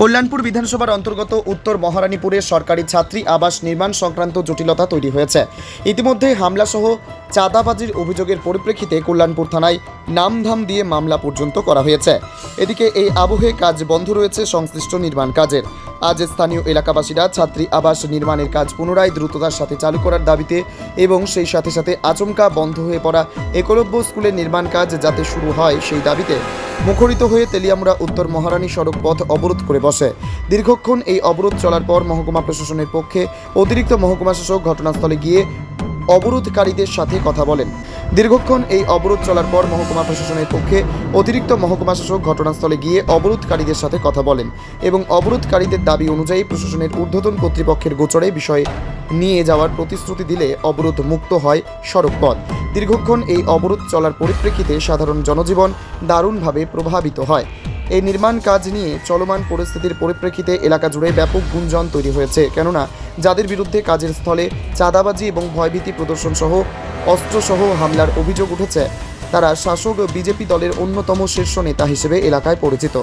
কল্যাণপুর বিধানসভার অন্তর্গত উত্তর মহারানীপুরে সরকারি ছাত্রী আবাস নির্মাণ সংক্রান্ত জটিলতা তৈরি হয়েছে। ইতিমধ্যে হামলাসহ চাঁদাবাজির অভিযোগের পরিপ্রেক্ষিতে কল্যাণপুর থানায় নামধাম দিয়ে মামলা পর্যন্ত করা হয়েছে। এদিকে এই আবহে কাজ বন্ধ রয়েছে সংশ্লিষ্ট নির্মাণ কাজের। আজ স্থানীয় এলাকাবাসীরা ছাত্রী আবাস নির্মাণের কাজ পুনরায় দ্রুততার সাথে চালু করার দাবিতে এবং সেই সাথে সাথে আচমকা বন্ধ হয়ে পড়া একলব্য স্কুলের নির্মাণ কাজ যাতে শুরু হয় সেই দাবিতে মুখরিত হয়ে তেলিয়ামুড়া উত্তর মহারানী সড়ক পথ অবরোধ করে বসে। দীর্ঘক্ষণ এই অবরোধ চলার পর মহকুমা প্রশাসনের পক্ষে অতিরিক্ত মহকুমা শাসক ঘটনাস্থলে গিয়ে অবরোধকারীদের সাথে কথা বলেন। দীর্ঘক্ষণ এই অবরোধ চলার পর মহকুমা প্রশাসনের পক্ষে অতিরিক্ত মহকুমা শাসক ঘটনাস্থলে গিয়ে অবরোধকারীদের সাথে কথা বলেন এবং অবরোধকারীদের দাবি অনুযায়ী প্রশাসনের ঊর্ধ্বতন কর্তৃপক্ষের গোচরে বিষয়ে নিয়ে যাওয়ার প্রতিশ্রুতি দিলে অবরোধ মুক্ত হয় সড়ক পথ দীর্ঘক্ষণ এই অবরোধ চলার পরিপ্রেক্ষিতে সাধারণ জনজীবন দারুণভাবে প্রভাবিত হয়। এই নির্মাণ কাজ নিয়ে চলমান পরিস্থিতির পরিপ্রেক্ষিতে এলাকা জুড়ে ব্যাপক গুঞ্জন তৈরি হয়েছে। কেননা, যাদের বিরুদ্ধে কাজের স্থলে চাঁদাবাজি এবং ভয়ভীতি প্রদর্শন সহ অস্ত্রসহ হামলার অভিযোগ উঠেছে, তারা শাসক বিজেপি দলের অন্যতম শীর্ষ নেতা হিসেবে এলাকায় পরিচিত।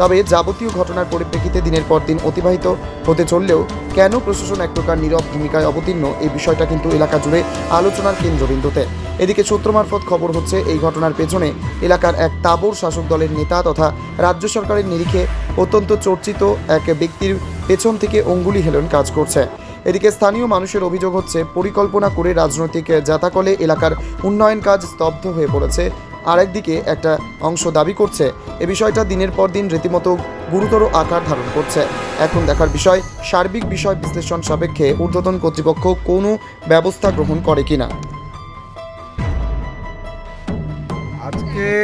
তবে যাবতীয় ঘটনার পরিপ্রেক্ষিতে দিনের পর দিন অতিবাহিত হতে চললেও কেন প্রশাসন এক প্রকার নীরব ভূমিকায় অবতীর্ণ এই বিষয়টা কিন্তু এলাকা জুড়ে আলোচনার কেন্দ্রবিন্দুতে। এদিকে সূত্র মারফত খবর হচ্ছে, এই ঘটনার পেছনে এলাকার এক তাবর শাসক দলের নেতা তথা রাজ্য সরকারের নিরিখে অত্যন্ত চর্চিত এক ব্যক্তির পেছন থেকে অঙ্গুলি হেলন কাজ করছে। এদিকে স্থানীয় মানুষের অভিযোগ হচ্ছে, পরিকল্পনা করে রাজনৈতিক জাতাকলে এলাকার উন্নয়ন কাজ স্তব্ধ হয়ে পড়েছে। আরেকদিকে একটা অংশ দাবি করছে, এ বিষয়টা দিনের পর দিন রীতিমতো গুরুতর আকার ধারণ করছে। এখন দেখার বিষয়, সার্বিক বিষয় বিশ্লেষণ সাপেক্ষে ঊর্ধ্বতন কর্তৃপক্ষ কোনো ব্যবস্থা গ্রহণ করে কিনা। আজকে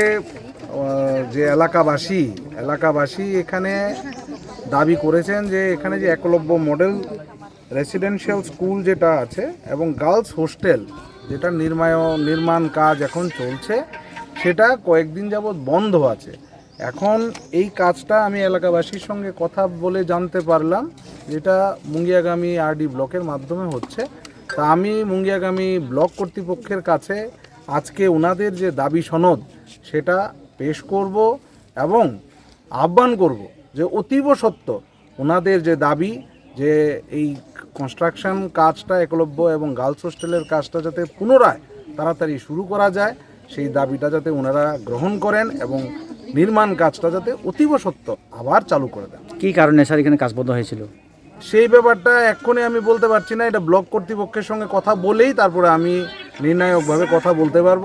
যে এলাকাবাসী এলাকাবাসী এখানে দাবি করেছেন যে এখানে যে একলব্য মডেল রেসিডেন্সিয়াল স্কুল যেটা আছে এবং গার্লস হোস্টেল যেটা নির্মায়, নির্মাণ কাজ এখন চলছে, সেটা কয়েকদিন যাবৎ বন্ধ আছে। এখন এই কাজটা আমি এলাকাবাসীর সঙ্গে কথা বলে জানতে পারলাম, যেটা মুঙ্গিয়াগামী আরডি ব্লকের মাধ্যমে হচ্ছে। তা আমি মুঙ্গিয়াগামী ব্লক কর্তৃপক্ষের কাছে আজকে ওনাদের যে দাবি সনদ সেটা পেশ করব এবং আহ্বান করব যে অতীব সত্য ওনাদের যে দাবি যে এই কনস্ট্রাকশন কাজটা একলব্য এবং গার্লস হোস্টেলের কাজটা যাতে পুনরায় তাড়াতাড়ি শুরু করা যায় সেই দাবিটা যাতে ওনারা গ্রহণ করেন এবং নির্মাণ কাজটা যাতে অতীব সত্য আবার চালু করে দেন। কি কারণে স্যার এখানে কাজ বন্ধ হয়েছিল? সেই ব্যাপারটা এক্ষুনি আমি বলতে পারছি না এটা ব্লক কর্তৃপক্ষের সঙ্গে কথা বলেই তারপরে আমি নির্ণায়কভাবে কথা বলতে পারব।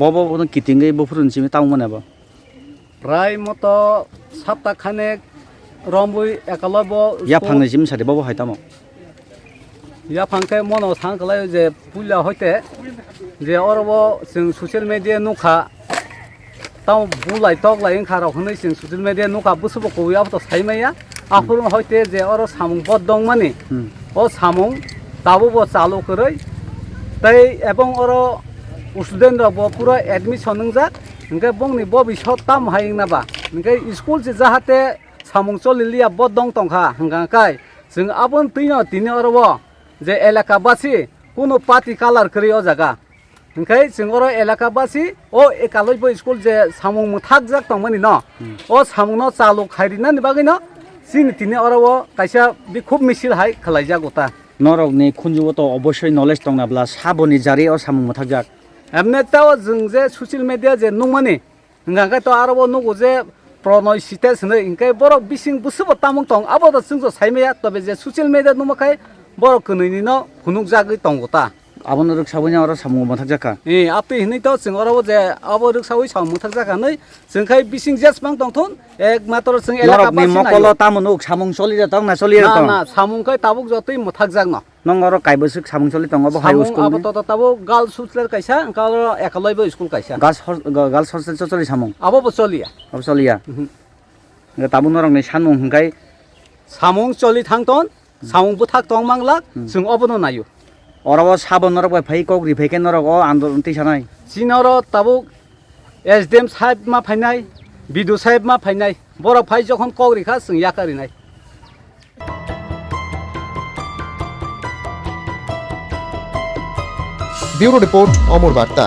বব কিতিং বফুরনসিমে তাও মনে বা প্রায় মতো সাপ্তাহ খানেক রম্বই একালব ইয়া ফাংনিসিম সাথে বব হাইতাম ইয়া ফাংকে মন থাকলাই যে পুলা হইতে যে অরব जों সচিয়েল মিডিয়া নুখা তাও বুলাই তগলাই ওंखार হनै जों সচিয়েল মিডিয়া নুখা বুসবকো ইয়াবত সাইমাইয়া আফরুন হইতে যে অর সামুং পদ দং মানে ও সামুং তাবো চালু করে তাই এবং অর स्टुडेन्ट र ब पुरा एडमिसन नजा नगे बंनि भबिष्यत ताम हायो नाबा नगे स्कुल जे जाहाथे सामुं चलिलिया ब दं तंखा हंगाकाय जों आबोन तैन तिन अरब जे एलाकाबासि কোনো পাতি কালার করে ও জায়গা ओंखाय जोंगोरो एलाकाबासि अ एकालयबो स्कुल जे सामुं मुथाक जाक तंमनि न अ सामुंनो चालु खाइरिना निबागै न सिन तिने अरव कायसा बि खुब मिसिल हाय खलाइजा गता नरगनि खुनजुबो त अबश्य नलेज दंनाब्ला साबनि जारि अ सामुं मुथाक जाक मोथाकजाक एमनेटाव जों जे ससियेल मिडिया जे नंमानि ओंखाय तो आरोबाव नंगौ जे प्रणय सिटेस होनो ओंखाय बर' बिसिं बुसुबो तामुं दं आबो जों सायमाया तबे जे ससियेल मिडिया नंमाखाय बर' खोनैनि न खुनुक जागै दंगता আপোনাৰ ৰিক্সা বুজি আৰু চামু মথাক জাকা এ আপে হেনি তো চিঙৰ হ'ব যে আৱ ৰিক্সা হৈ চামু মথাক জাকা নে চিংখাই বিচিং জেচ পাং তংথন একমাত্ৰ চিং এলাকা পাছ নাই মকল তামনো চামু চলি যা তং না চলি না নংৰ কাই বৈছিক চলি তং হাই স্কুল আৱ তো তাবু গাল সুতলে কাইছা কাল একলৈ স্কুল কাইছা গাল গাল সৰছ চলি চামু আৱ চলিয়া আৱ চলিয়া তামু নৰং নে চামু হংকাই চামু চলি থাংতন চামু বুথাক তং মাংলাক চিং অবনো নাইও অরব সাবন নরক ফাই কগ্রি ফাইকে নরক অ আন্দোলন তিসানাই চীনর তাবুক এস ডি এম সাহেব মা ফাইনাই বিদু সাহেব মা ফাইনাই বড় ফাই যখন কগ্রিখা जों ইয়াকারিনাই ব্যুরো রিপোর্ট অমর বার্তা।